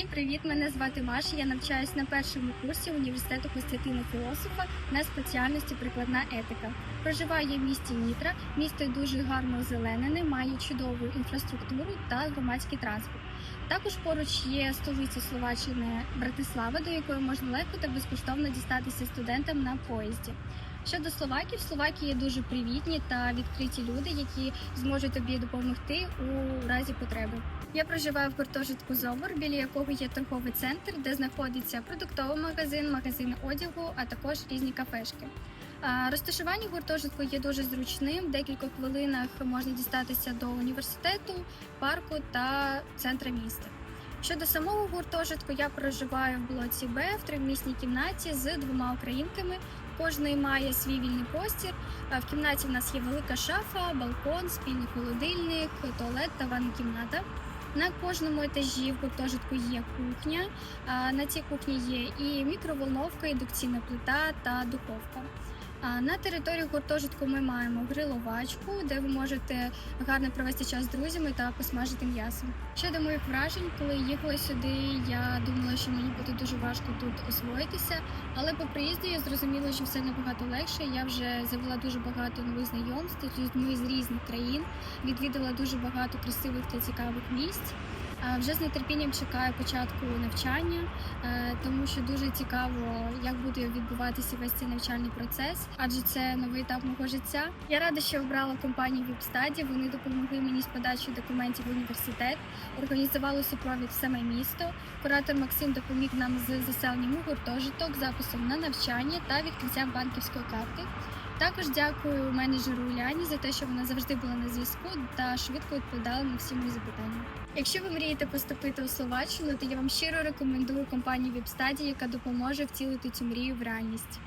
Всім привіт! Мене звати Маша. Я навчаюсь на першому курсі університету Костянтина Філософа на спеціальності прикладна етика. Проживаю я в місті Нітра. Місто дуже гарно озеленене, має чудову інфраструктуру та громадський транспорт. Також поруч є столиця Словаччини Братислава, до якої можна легко та безкоштовно дістатися студентам на поїзді. Щодо Словаків, Словаки є дуже привітні та відкриті люди, які зможуть тобі допомогти у разі потреби. Я проживаю в гуртожитку Зобор, біля якого є торговий центр, де знаходиться продуктовий магазин, магазин одягу, а також різні кафешки. Розташування гуртожитку є дуже зручним. В декількох хвилинах можна дістатися до університету, парку та центра міста. Щодо самого гуртожитку, я проживаю в блоці Б в тримісній кімнаті з двома українками. Кожний має свій вільний простір. В кімнаті в нас є велика шафа, балкон, спільний холодильник, туалет та ванна кімната. На кожному етажі в гуртожитку є кухня. На цій кухні є і мікроволновка, індукційна плита та духовка. На території гуртожитку ми маємо гриловачку, де ви можете гарно провести час з друзями та посмажити м'ясо. Щодо моїх вражень, коли їхала сюди, я думала, що мені буде дуже важко тут освоїтися, але по приїзду я зрозуміла, що все набагато легше. Я вже завела дуже багато нових знайомств з людьми з різних країн, відвідала дуже багато красивих та цікавих місць. Вже з нетерпінням чекаю початку навчання, е, тому що дуже цікаво, як буде відбуватися весь цей навчальний процес, адже це новий етап мого життя. Я рада, що обрала компанію Віпстаді. Вони допомогли мені з подачою документів в університет, організували супровід в саме місто. Куратор Максим допоміг нам з заселенням у гуртожиток, записом на навчання та відкриттям банківської карти. Також дякую менеджеру Уляні за те, що вона завжди була на зв'язку та швидко відповідала на всі мої запитання. Якщо ви мрієте поступити у Словаччину, то я вам щиро рекомендую компанію Віпстаді, яка допоможе втілити цю мрію в реальність.